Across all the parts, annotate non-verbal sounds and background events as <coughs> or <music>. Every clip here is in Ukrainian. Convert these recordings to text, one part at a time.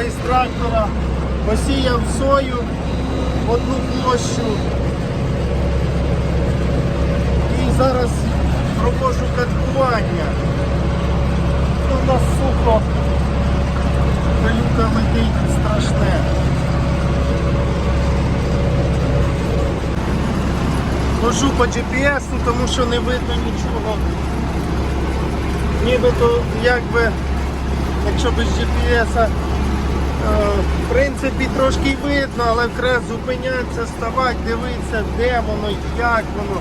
із трактора, посіяв сою одну площу. І зараз проводжу каткування. У нас сухо, пилюка летить страшне. Хожу по GPS, тому що не видно нічого. Нібито якби, якщо без GPS, в принципі трошки видно, але треба зупинятися, ставати, дивитися, де воно, як воно,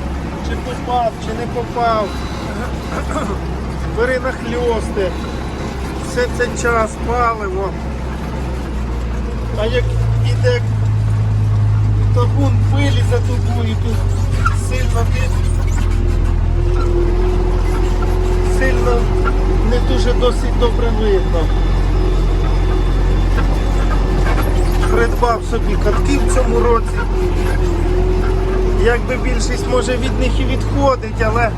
чи попав, чи не попав. <coughs> Перенахльости. Все це час, паливо. А як іде табун пилі за тобою, тут сильно сильно не дуже досить добре видно. Придбав собі катки в цьому році. Якби більшість може від них і відходить, але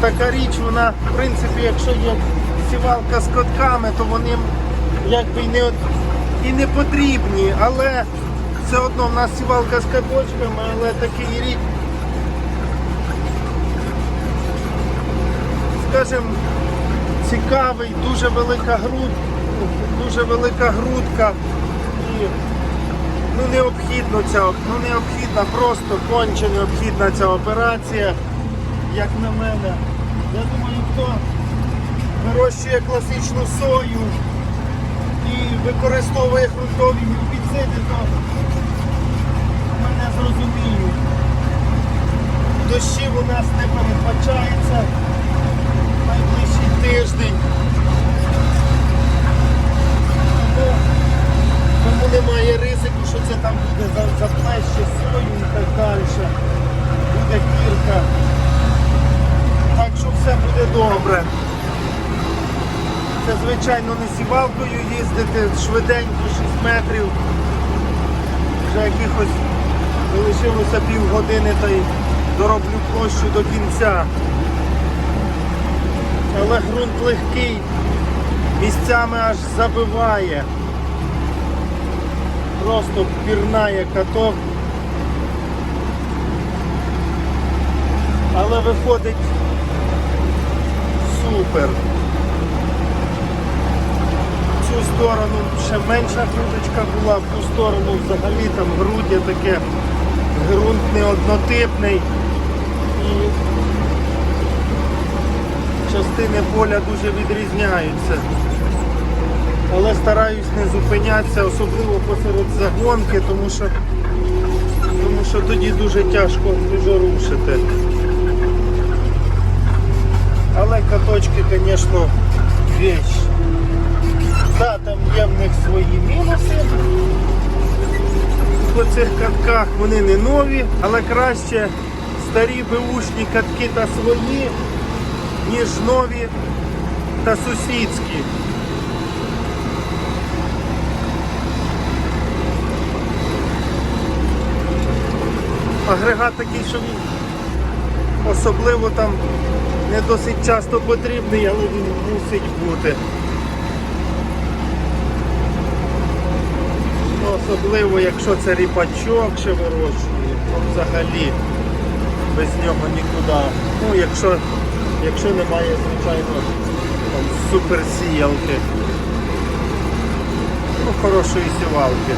така річ, вона, в принципі, якщо є сівалка з котками, то вони якби і не, і не потрібні, але все одно в нас сівалка з каточками, але такий рік, скажімо, цікавий, дуже велика груд, дуже велика грудка ну, необхідно ця, ну, необхідна, просто конче необхідна ця операція, як на мене. Я думаю, хто вирощує класичну сою і використовує ґрунтові гербіциди, то мене зрозуміють. Дощів у нас не передбачається добре. Це, звичайно, не сівалкою їздити швиденько 6 метрів. Вже якихось залишилося півгодини та й дороблю площу до кінця. Але ґрунт легкий, місцями аж забиває. Просто пірнає каток. Але виходить супер. В цю сторону ще менша грудочка була, в ту сторону взагалі там грудя таке, ґрунт не однотипний. І частини поля дуже відрізняються. Але стараюсь не зупинятися, особливо посеред загонки, тому що, тому що тоді дуже тяжко дуже рушити. Але каточки, звісно, вещь. Да, там є в них свої мінуси. По цих катках вони не нові, але краще старі беушні катки та свої, ніж нові та сусідські. Агрегат такий, що він особливо там не досить часто потрібний, але він мусить бути. Особливо, якщо це ріпачок ще вирощує, то взагалі без нього нікуди. Ну, якщо, якщо немає, звичайно, там, суперсіялки. Ну, хорошої сівалки.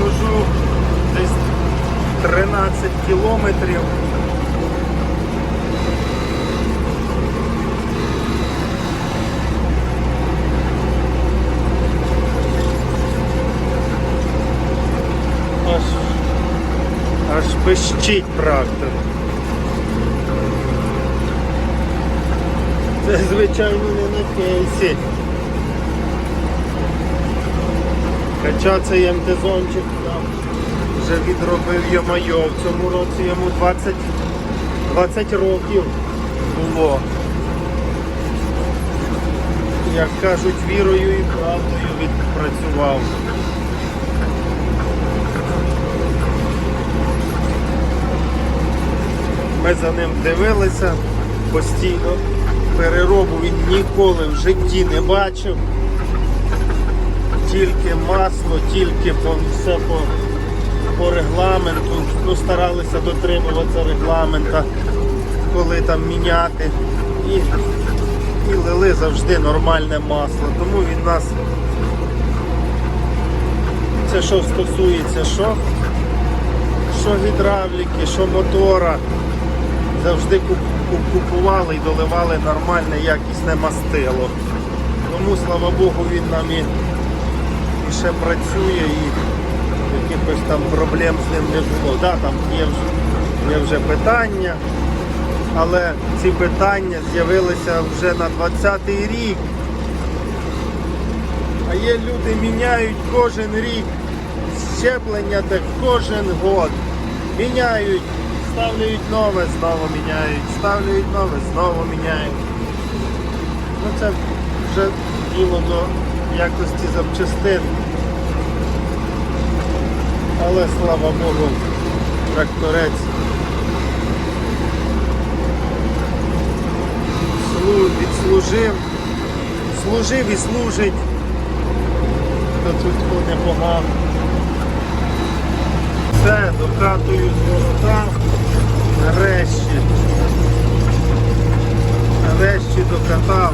13 кілометрів. Аж, аж пищить трактор. Це, звичайно, не на кейсі. МТЗончик там вже відробив йо-майо. В цьому році йому 20, 20 років було. Як кажуть, вірою і правдою відпрацював. Ми за ним дивилися постійно, переробу він ніколи в житті не бачив. Тільки масло, тільки все по, по регламенту. Ну, старалися дотримуватися регламента, коли там міняти. І, і лили завжди нормальне масло. Тому він нас. Це що стосується що? Що гідравліки, що мотора. Завжди куп- куп- купували і доливали нормальне якісне мастило. Тому, слава Богу, він нам і ще працює і якихось там проблем з ним не було. Да, там є вже, є вже питання, але ці питання з'явилися вже на 20-й рік. А є люди міняють кожен рік щеплення так кожен год. Міняють, ставлять нове, знову міняють, ставлять нове, знову міняють. Ну це вже діло до якості запчастин. Але слава Богу, тракторець слу- відслужив, служив і служить. То тут непогано. Все, докатую з ворота. Нарешті. Нарешті докатав.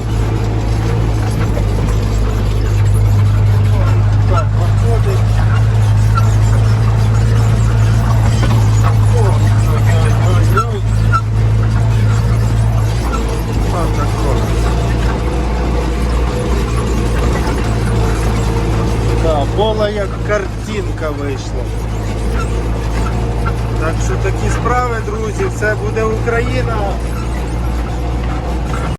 Була як картинка вийшла. Так що такі справи, друзі, все буде Україна.